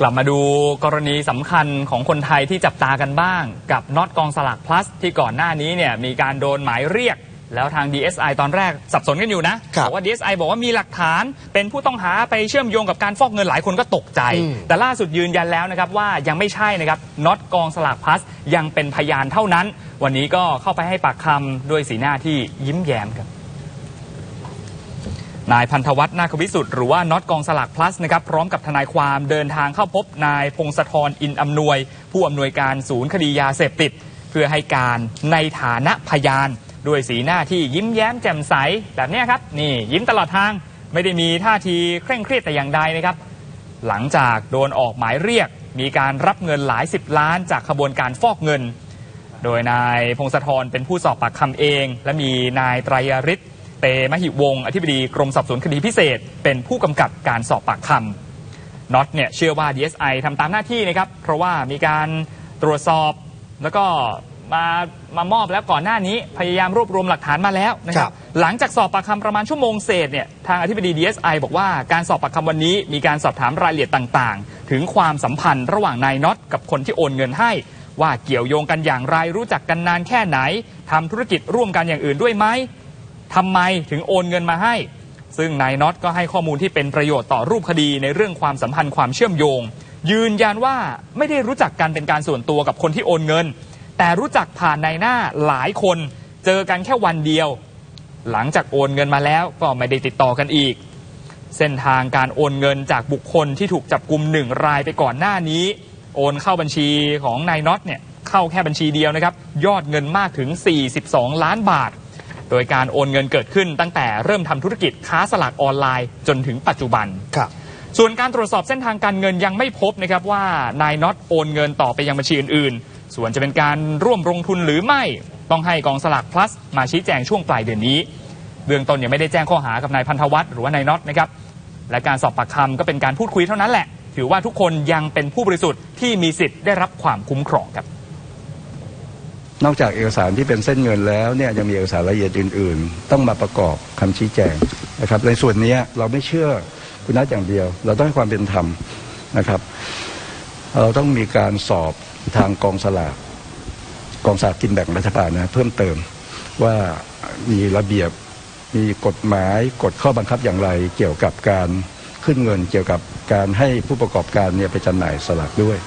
กลับมาดูกรณีสำคัญของคนไทยที่จับตากันบ้าง กับน็อตกองสลาก plus ที่ก่อนหน้านี้เนี่ยมีการโดนหมายเรียก แล้วทาง DSI ตอนแรกสับสนกันอยู่นะครับอกว่า DSI บอกว่ามีหลักฐาน เป็นผู้ต้องหาไปเชื่อมโยงกับการฟอกเงินหลายคนก็ตกใจอืมแต่ล่าสุดยืนยันแล้วนะครับว่ายังไม่ใช่นะครับน็อตกองสลาก plus ยังเป็นพยานเท่านั้น วันนี้ก็เข้าไปให้ปากคำด้วยสีหน้าที่ยิ้มแย้มครับ นายพันธวัฒน์นาควิสุทธ์หรือว่าน็อตกองสลาก plus นะครับพร้อมกับทนายความเดินทางเข้าพบนายพงศธรอินอำนวย ผู้อำนวยการศูนย์คดียาเสพติด เพื่อให้การในฐานะพยาน ด้วยสีหน้าที่ยิ้มแย้มแจ่มใสแบบนี้ครับนี่ยิ้มตลอดทางไม่ได้มีท่าทีเคร่งเครียดแต่อย่างใดนะครับ หลังจากโดนออกหมายเรียก มีการรับเงินหลายสิบล้านจากขบวนการฟอกเงิน โดยนายพงศธรเป็นผู้สอบปากคำเอง และมีนายไตรยฤทธิ์ เตมหิวงศ์อธิบดีกรมสอบสวนคดีพิเศษ เป็นผู้กำกับการสอบปากคำน็อตเนี่ยเชื่อว่า DSI ทำตามหน้าที่นะครับ เพราะว่ามีการตรวจสอบแล้วก็มามามอบแล้วก่อนหน้านี้พยายามรวบรวมหลักฐานมาแล้วนะคครัรับบหลังจากสอบปากคำประมาณชั่วโมงเศษเนี่ยทางอธิบดี DSI บอกว่าการสอบปากคำวันนี้ มีการสอบถามรายละเอียดต่างๆ ถึงความสัมพันธ์ระหว่างนายน็อตกับคนที่โอนเงินให้ ว่าเกี่ยวโยงกันอย่างไรรู้จักกันนานแค่ไหนทำธุรกิจร่วมกันอย่างอื่นด้วยไหม ทำไมถึงโอนเงินมาให้ ซึ่งนายน็อตก็ให้ข้อมูลที่เป็นประโยชน์ต่อรูปคดีในเรื่องความสัมพันธ์ความเชื่อมโยง ยืนยันว่าไม่ได้รู้จักกันเป็นการส่วนตัวกับคนที่โอนเงิน แต่รู้จักผ่านในายหน้าหลายคนเจอกันแค่วันเดียว หลังจากโอนเงินมาแล้วก็ไม่ได้ติดต่อกันอีก เส้นทางการโอนเงินจากบุคคลที่ถูกจับกลุ่มหนึ่งรายไปก่อนหน้านี้ โอนเข้าบัญชีของนายน็อตเนี่ยเข้าแค่บัญชีเดียวนะครับ ยอดเงินมากถึง 42 ล้านบาท โดยการโอนเงินเกิดขึ้นตั้งแต่เริ่มทำธุรกิจค้าสลากออนไลน์จนถึงปัจจุบันครับส่วนการตรวจสอบเส้นทางการเงินยังไม่พบนะครับว่านายน็อตโอนเงินต่อไปยังบัญชีอื่นๆ ส่วนจะเป็นการร่วมลงทุนหรือไม่ต้องให้กองสลาก plus มาชี้แจงช่วงปลายเดือนนี้ เบื้องต้นยังไม่ได้แจ้งข้อหากับนายพันธวัฒน์หรือว่านายน็อตนะครับและการสอบปากคำก็เป็นการพูดคุยเท่านั้นแหละ ถือว่าทุกคนยังเป็นผู้บริสุทธิ์ที่มีสิทธิ์ได้รับความคุ้มครองครับ นอกจากเอกสารที่เป็นเส้นเงินแล้วเนี่ยยังมีเอกสารละเอียดอื่น ๆ ต้องมาประกอบคำชี้แจงนะครับ ในส่วนนี้เราไม่เชื่อคุณนัทอย่างเดียว เราต้องให้ความเป็นธรรมนะครับ เราต้องมีการสอบทางกองสลากกองสลากกินแบ่งรัฐบาลนะเพิ่มเติมว่ามีระเบียบมีกฎหมายกฎข้อบังคับอย่างไร เกี่ยวกับการขึ้นเงินเกี่ยวกับการให้ผู้ประกอบการเนี่ยไปจำหน่ายสลากด้วย